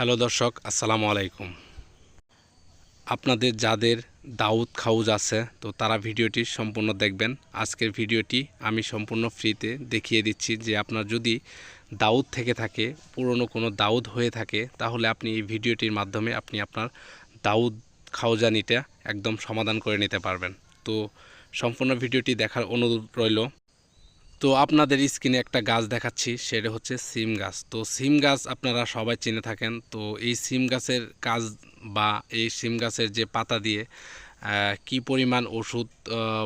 Hello দর্শক, আসসালামু আলাইকুম। আপনাদের যাদের দাউদ খাউজ আছে, তো তারা ভিডিওটি সম্পূর্ণ দেখবেন। আজকের ভিডিওটি আমি সম্পূর্ণ ফ্রিতে দেখিয়ে দিচ্ছি যে আপনার যদি দাউদ থেকে থাকে, পুরনো কোনো দাউদ হয়ে থাকে, তাহলে আপনি এই ভিডিওটির মাধ্যমে আপনি আপনার দাউদ খাউজানিটা একদম সমাধান করে নিতে পারবেন। তো সম্পূর্ণ ভিডিওটি দেখার অনুরোধ রইল তো আপনাদের স্ক্রিনে একটা গাছ দেখাচ্ছি, সেটা হচ্ছে সিম গাছ। তো সিম গাছ আপনারা সবাই চিনে থাকেন। তো এই সিম গাছের কাজ বা এই সিম গাছের যে পাতা দিয়ে কি পরিমাণ ওষুধ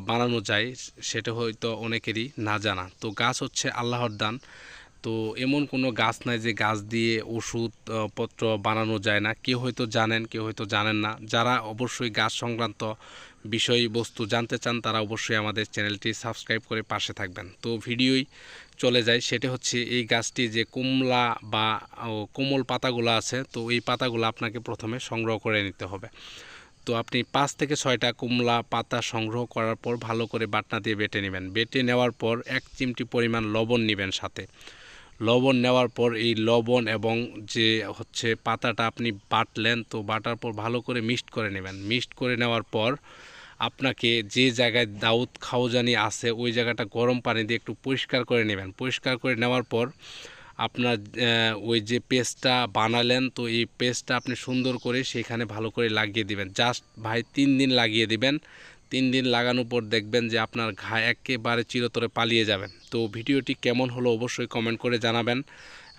বানানো যায়, সেটা হয়তো অনেকেরই না জানা। তো গাছ হচ্ছে আল্লাহর দান। তো এমন কোনো গাছ নাই যে গাছ দিয়ে ওষুধ আহ, পত্র বানানো যায় না। কেউ হয়তো জানেন কেউ হয়তো জানেন না। যারা অবশ্যই গাছ সংক্রান্ত বিষয়বস্তু জানতে চান তারা অবশ্যই আমাদের চ্যানেলটি সাবস্ক্রাইব করে পাশে থাকবেন। তো ভিডিওই চলে যায় সেটা হচ্ছে এই গাছটি যে কুমলা বা কোমল পাতাগুলো আছে তো এই পাতাগুলো আপনাকে প্রথমে সংগ্রহ করে নিতে হবে। তো আপনি পাঁচ থেকে ছয়টা কুমলা পাতা সংগ্রহ করার পর ভালো করে বাটনা দিয়ে বেটে নেবেন। বেটে নেওয়ার পর এক চিমটি পরিমাণ লবণ নেবেন সাথে। লবণ নেওয়ার পর এই লবণ এবং যে হচ্ছে পাতাটা আপনি বাটলেন, তো বাটার পর ভালো করে মিক্সড করে নেবেন। মিক্সড করে নেওয়ার পর আপনাকে যে জায়গায় দাউদ খাওজানি আছে, ওই জায়গাটা গরম পানি দিয়ে একটু পরিষ্কার করে নেবেন। পরিষ্কার করে নেওয়ার পর আপনার ওই যে পেস্টটা বানালেন, তো এই পেস্টটা আপনি সুন্দর করে সেখানে ভালো করে লাগিয়ে দিবেন। জাস্ট ভাই তিন দিন লাগিয়ে দিবেন। তিন দিন লাগানোর পর দেখবেন যে আপনার ঘা একেবারে চিরতরে পালিয়ে যাবেন। তো ভিডিওটি কেমন হলো অবশ্যই কমেন্ট করে জানাবেন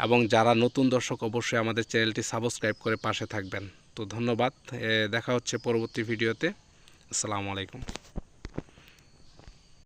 এবং যারা নতুন দর্শক অবশ্যই আমাদের চ্যানেলটি সাবস্ক্রাইব করে পাশে থাকবেন। তো ধন্যবাদ দেখা হচ্ছে পরবর্তী ভিডিওতে। আসসালামু আলাইকুম।